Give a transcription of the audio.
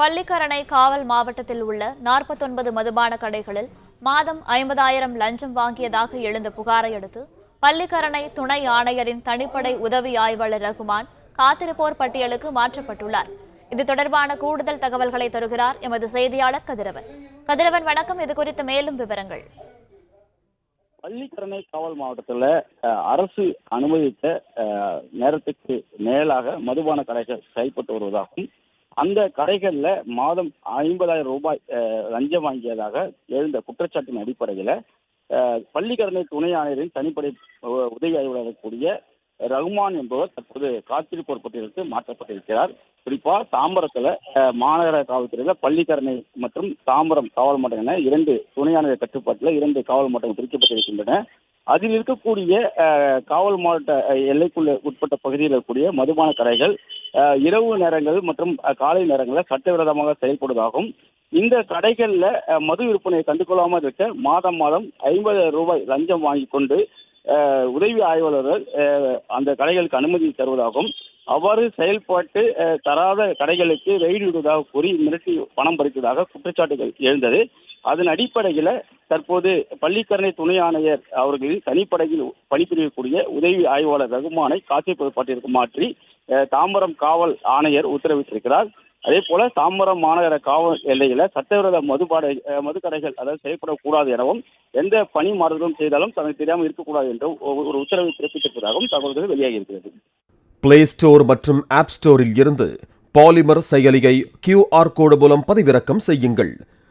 பள்ளிக்கரணை காவல் மாவட்டத்தில் உள்ள நாற்பத்தொன்பது மதுபான கடைகளில் மாதம் ஐம்பதாயிரம் லஞ்சம் வாங்கியதாக எழுந்த புகாரை அடுத்து பள்ளிக்கரணை துணை ஆணையரின் தனிப்படை உதவி ஆய்வாளர் ரகுமான் காத்திருப்போர் பட்டியலுக்கு மாற்றப்பட்டுள்ளார். இது தொடர்பான கூடுதல் தகவல்களை தருகிறார் எமது செய்தியாளர் கதிரவன். கதிரவன் வணக்கம். இது குறித்த மேலும் விவரங்கள். பள்ளிக்கரணை காவல் மாவட்டத்தில் அரசு அனுமதித்த நேரத்துக்கு மேலாக மதுபான கடைகள் செயல்பட்டு வருவதாகவும் அந்த கடைகள்ல மாதம் ஐம்பதாயிரம் ரூபாய் லஞ்சம் வாங்கியதாக எழுந்த குற்றச்சாட்டின் அடிப்படையில் பள்ளிக்கரணை துணை ஆணையரின் தனிப்படை உதவி ஆய்வாளர் கூடிய ரகுமான் என்பவர் தற்போது காத்திருப்போர் பட்டியலுக்கு மாற்றப்பட்டிருக்கிறார். குறிப்பா தாம்பரத்துல மாநகர காவல்துறையில பள்ளிக்கரணை மற்றும் தாம்பரம் காவல் மட்டம் என இரண்டு துணை ஆணையர் கட்டுப்பாட்டில் இரண்டு காவல் மட்டம் பிரிக்கப்பட்டிருக்கின்றன. அதில் இருக்கக்கூடிய காவல் மாவட்ட எல்லைக்குள்ள உட்பட்ட பகுதியில் இருக்கக்கூடிய மதுபான கடைகள் இரவு நேரங்கள் மற்றும் காலை நேரங்களில் சட்டவிரோதமாக செயல்படுவதாகவும் இந்த கடைகள்ல மது விற்பனையை கண்டுகொள்ளாமல் இருக்க மாதம் மாதம் ஐம்பது ரூபாய் லஞ்சம் வாங்கி கொண்டு உதவி ஆய்வாளர்கள் அந்த கடைகளுக்கு அனுமதி தருவதாகவும் அவ்வாறு செயல்பாட்டு தராத கடைகளுக்கு ரெய்டு விடுவதாக கூறி மிரட்டி பணம் பறித்ததாக குற்றச்சாட்டுகள் எழுந்தது. அதன் அடிப்படையில் தற்போது பள்ளிக்கரணை துணை ஆணையர் அவர்களின் தனிப்படையில் பணிபுரியக்கூடிய உதவி ஆய்வாளர் ரகுமானை காத்திருப்பது மாற்றி தாம்பரம் காவல் ஆணையர் உத்தரவிட்டிருக்கிறார். அதே போல தாம்பரம் மாநகர காவல் எல்லையில சட்டவிரோத மதுபாடை மதுக்கடைகள் அதாவது செயல்படக்கூடாது எனவும் எந்த பணி மாறுதலும் செய்தாலும் தனக்கு தெரியாமல் இருக்கக்கூடாது என்றும் ஒரு உத்தரவை பிறப்பித்திருப்பதாகவும் தகவல்கள் வெளியாகி இருக்கிறது பிளே ஸ்டோர் மற்றும் ஆப் ஸ்டோரில் இருந்து பாலிமர் செயலியை கியூஆர் கோடு மூலம் பதிவிறக்கம் செய்யுங்கள்.